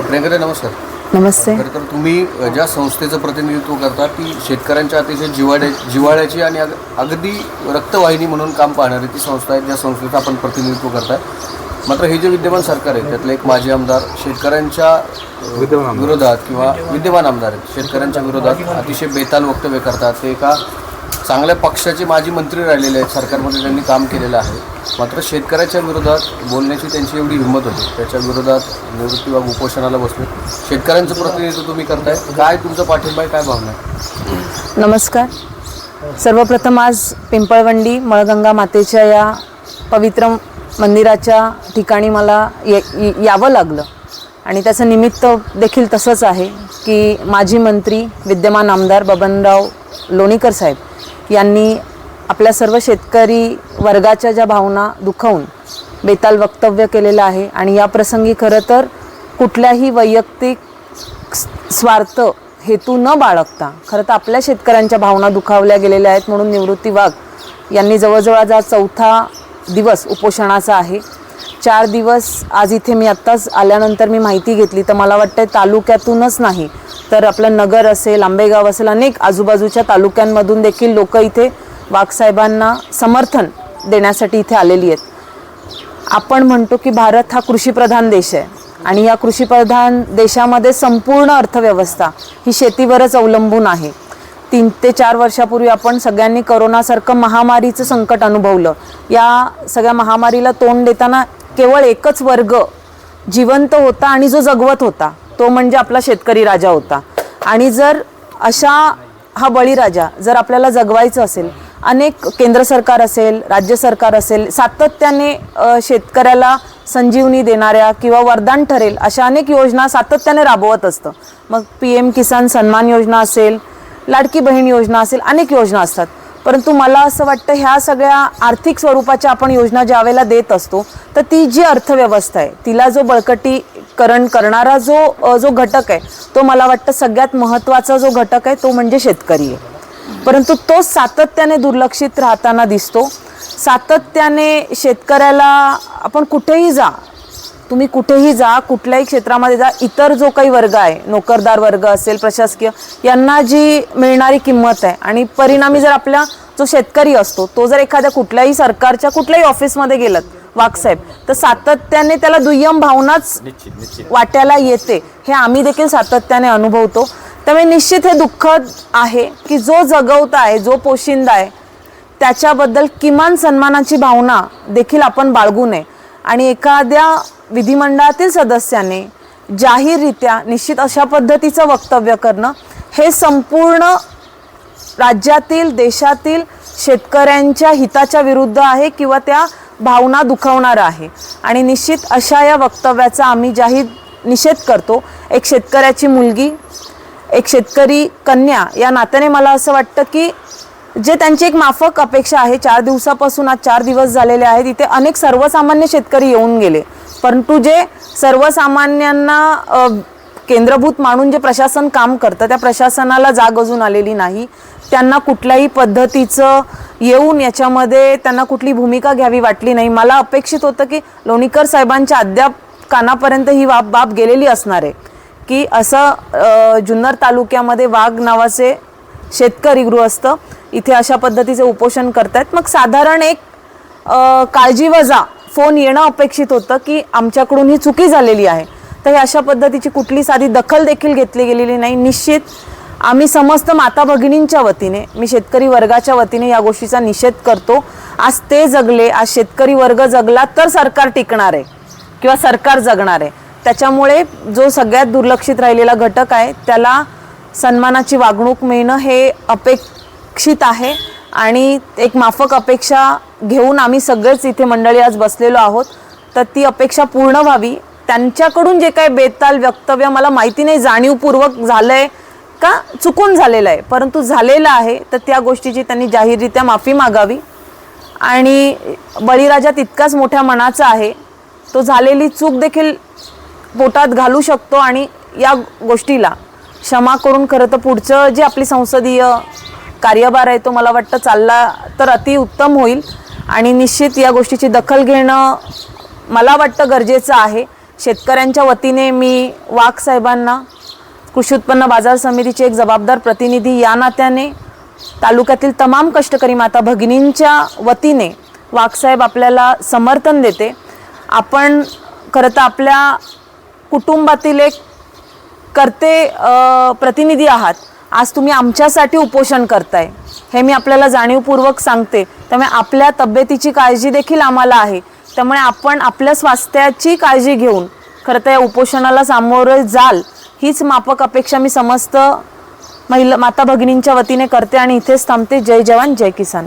प्रियंका नमस्कार. नमस्ते. खरं तर तुम्ही ज्या संस्थेचं प्रतिनिधित्व करता ती शेतकऱ्यांच्या अतिशय जिवाड्या जिवाळ्याची आणि अग अगदी रक्तवाहिनी म्हणून काम पाहणारी ती संस्था आहे. ज्या संस्थेचं आपण प्रतिनिधित्व करताय. मात्र हे जे विद्यमान सरकार आहे त्यातले एक माजी आमदार शेतकऱ्यांच्या अ, विरोधात किंवा विद्यमान आमदार आहेत शेतकऱ्यांच्या विरोधात अतिशय बेताल वक्तव्य करतात. ते एका चांगल्या पक्षाचे माजी मंत्री राहिलेले आहेत. सरकारमध्ये त्यांनी काम केलेलं आहे. मात्र शेतकऱ्याच्या विरोधात बोलण्याची त्यांची एवढी हिंमत होती. त्याच्या विरोधात निवृत्तीबाग उपोषणाला बसले. शेतकऱ्यांचं प्रतिनिधित्व तुम्ही करताय. काय तुमचं पाठिंबा आहे? काय भावना आहे? नमस्कार. सर्वप्रथम आज पिंपळवंडी मळगंगा मातेच्या या पवित्र मंदिराच्या ठिकाणी मला ये यावं लागलं. आणि त्याचं निमित्त देखील तसंच आहे की माजी मंत्री विद्यमान आमदार बबनराव लोणीकर साहेब यांनी आपल्या सर्व शेतकरी वर्गाच्या ज्या भावना दुखवून बेताल वक्तव्य केलेलं आहे आणि या प्रसंगी खरं तर कुठल्याही वैयक्तिक स्वार्थ हेतू न बाळगता खरं तर आपल्या शेतकऱ्यांच्या भावना दुखावल्या गेलेल्या आहेत म्हणून निवृत्ती वाघ यांनी जवळजवळ आज चौथा दिवस उपोषणाचा आहे. चार दिवस आज इथे मी आत्ताच आल्यानंतर मी माहिती घेतली तर मला वाटतं तालुक्यातूनच नाही. तर आपलं नगर असेल आंबेगाव असेल अनेक आजूबाजूच्या तालुक्यांमधून देखील लोक इथे वाघसाहेबांना समर्थन देण्यासाठी इथे आलेली आहेत. आपण म्हणतो की भारत हा कृषीप्रधान देश आहे आणि या कृषीप्रधान देशामध्ये संपूर्ण अर्थव्यवस्था ही शेतीवरच अवलंबून आहे. तीन ते चार वर्षापूर्वी आपण सगळ्यांनी करोनासारखं महामारीचं संकट अनुभवलं. या सगळ्या महामारीला तोंड देताना केवळ एकच वर्ग जिवंत होता आणि जो जगवत होता तो म्हणजे आपला शेतकरी राजा होता. आणि जर अशा हा बळीराजा जर आपल्याला जगवायचं असेल अनेक केंद्र सरकार असेल राज्य सरकार असेल सातत्याने शेतकऱ्याला संजीवनी देणाऱ्या किंवा वरदान ठरेल अशा अनेक योजना सातत्याने राबवत असतं. मग पी एम किसान सन्मान योजना असेल लाडकी बहीण योजना असेल अनेक योजना असतात. परंतु मला असं वाटतं ह्या सगळ्या आर्थिक स्वरूपाच्या आपण योजना ज्या वेळेला देत असतो तर ती जी अर्थव्यवस्था आहे तिला जो बळकटीकरण करणारा जो जो घटक आहे तो मला वाटतं सगळ्यात महत्त्वाचा जो घटक आहे तो म्हणजे शेतकरी आहे. परंतु तो सातत्याने दुर्लक्षित राहताना दिसतो. सातत्याने शेतकऱ्याला आपण कुठेही जा तुम्ही कुठेही जा कुठल्याही क्षेत्रामध्ये जा इतर जो काही वर्ग आहे नोकरदार वर्ग असेल प्रशासकीय यांना जी मिळणारी किंमत आहे आणि परिणामी जर आपला जो शेतकरी असतो तो जर एखाद्या कुठल्याही सरकारच्या कुठल्याही ऑफिसमध्ये गेलात वाघसाहेब तर सातत्याने त्याला दुय्यम भावनाच वाट्याला येते. हे आम्ही देखील सातत्याने अनुभवतो. त्यामुळे निश्चित हे दुःखद आहे की जो जगवता आहे जो पोशिंदा आहे त्याच्याबद्दल किमान सन्मानाची भावना देखील आपण बाळगू नये. आणि एखाद्या विधिमंडळातील सदस्याने जाहीररित्या निश्चित अशा पद्धतीचं वक्तव्य करणं हे संपूर्ण राज्यातील देशातील शेतकऱ्यांच्या हिताच्या विरुद्ध आहे किंवा त्या भावना दुखावणारं आहे. आणि निश्चित अशा या वक्तव्याचा आम्ही जाहीर निषेध करतो. एक शेतकऱ्याची मुलगी एक शेतकरी कन्या या नात्याने मला असं वाटतं की जे त्यांची एक माफक अपेक्षा आहे. चार दिवसापासून आज चार दिवस झालेले आहेत. इथे अनेक सर्वसामान्य शेतकरी येऊन गेले. परंतु जे सर्वसामान्यांना केंद्रभूत मानून जे प्रशासन काम करतं त्या प्रशासनाला जाग अजून आलेली नाही. त्यांना कुठल्याही पद्धतीचं येऊन याच्यामध्ये त्यांना कुठली भूमिका घ्यावी वाटली नाही. मला अपेक्षित होतं की लोणीकर साहेबांच्या अद्याप कानापर्यंत ही बाब बाब गेलेली असणार आहे. की असं जुन्नर तालुक्यामध्ये वाघ नावाचे शेतकरी गृहस्थ इथे अशा पद्धतीचे उपोषण करतायत. मग साधारण एक काळजीवजा काळजी वजा फोन येणं अपेक्षित होतं की आमच्याकडून ही चुकी झालेली आहे. तर हे अशा पद्धतीची कुठली साधी दखल देखील घेतली गेलेली नाही. निश्चित आम्ही समस्त माता भगिनींच्या वतीने मी शेतकरी वर्गाच्या वतीने या गोष्टीचा निषेध करतो. आज ते जगले आज शेतकरी वर्ग जगला तर सरकार टिकणार आहे किंवा सरकार जगणार आहे. त्याच्यामुळे जो सगळ्यात दुर्लक्षित राहिलेला घटक आहे त्याला सन्मानाची वागणूक मिळणं हे अपेक्षित आहे. आणि एक माफक अपेक्षा घेऊन आम्ही सगळेच इथे मंडळी आज बसलेलो आहोत. तर ती अपेक्षा पूर्ण व्हावी. त्यांच्याकडून जे काही बेताल वक्तव्य मला माहिती नाही जाणीवपूर्वक झालं आहे का चुकून झालेलं आहे? परंतु झालेलं आहे. तर त्या गोष्टीची त्यांनी जाहीररित्या माफी मागावी. आणि बळीराजा तितकाच मोठ्या मनाचा आहे. तो झालेली चूक देखील पोटात घालू शकतो आणि या गोष्टीला क्षमा करून खरं तर पुढचं जे आपली संसदीय कार्यभार आहे तो मला वाटतं चालला तर अतिउत्तम होईल. आणि निश्चित या गोष्टीची दखल घेणं मला वाटतं गरजेचं आहे. शेतकऱ्यांच्या वतीने मी वाघ साहेबांना कृषी उत्पन्न बाजार समितीचे एक जबाबदार प्रतिनिधी या नात्याने तालुक्यातील तमाम कष्टकरी माता भगिनींच्या वतीने वाघसाहेब आपल्याला समर्थन देते. आपण खरं तर आपल्या कुटुंबातील एक करते प्रतिनिधी आहात. आज तुम्ही आमच्यासाठी उपोषण करताय. हे मी आपल्याला जाणीवपूर्वक सांगते. त्यामुळे आपल्या तब्येतीची काळजी देखील आम्हाला आहे. त्यामुळे आपण आपल्या स्वास्थ्याची काळजी घेऊन खरं तर या उपोषणाला सामोरे जाल हीच मापक अपेक्षा मी समस्त महिला माता भगिनींच्या वतीने करते आणि इथेच थांबते. जय जवान जय किसान.